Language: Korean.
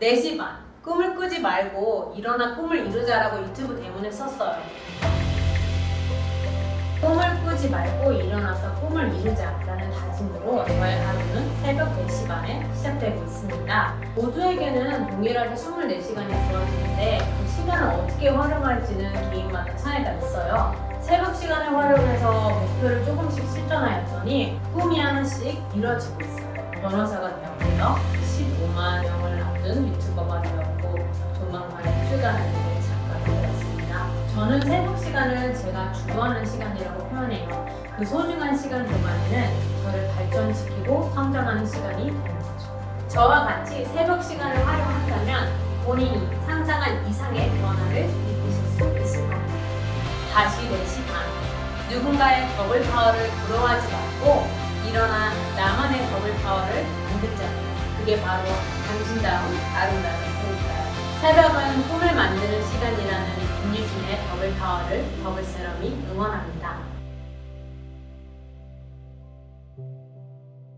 4시 반. 꿈을 꾸지 말고 일어나 꿈을 이루자라고 유튜브 대문에 썼어요. 꿈을 꾸지 말고 일어나서 꿈을 이루자라는 다짐으로 저의 하루는 새벽 4시 반에 시작되고 있습니다. 모두에게는 동일하게 24시간이 주어지는데 그 시간을 어떻게 활용할지는 개인마다 차이가 있어요. 새벽 시간을 활용해서 목표를 조금씩 실천하였더니 꿈이 하나씩 이루어지고 있어요. 변호사가 되었고요. 15만 일에 작가가 되었습니다. 저는 새벽 시간을 제가 주도하는 시간이라고 표현해요. 그 소중한 시간 동안에는 저를 발전시키고 성장하는 시간이 되는 거죠. 저와 같이 새벽 시간을 활용한다면 본인이 상상한 이상의 변화를 느끼실 수 있을 겁니다. 다시 4시 반. 누군가의 더블 파워를 부러워하지 말고 일어나 나만의 더블 파워를 만들자. 그게 바로 당신다운 꿈일까요? 새벽은 꿈을 만드는 시간이라는 김유진의 더블 파워를 더블 세럼이 응원합니다.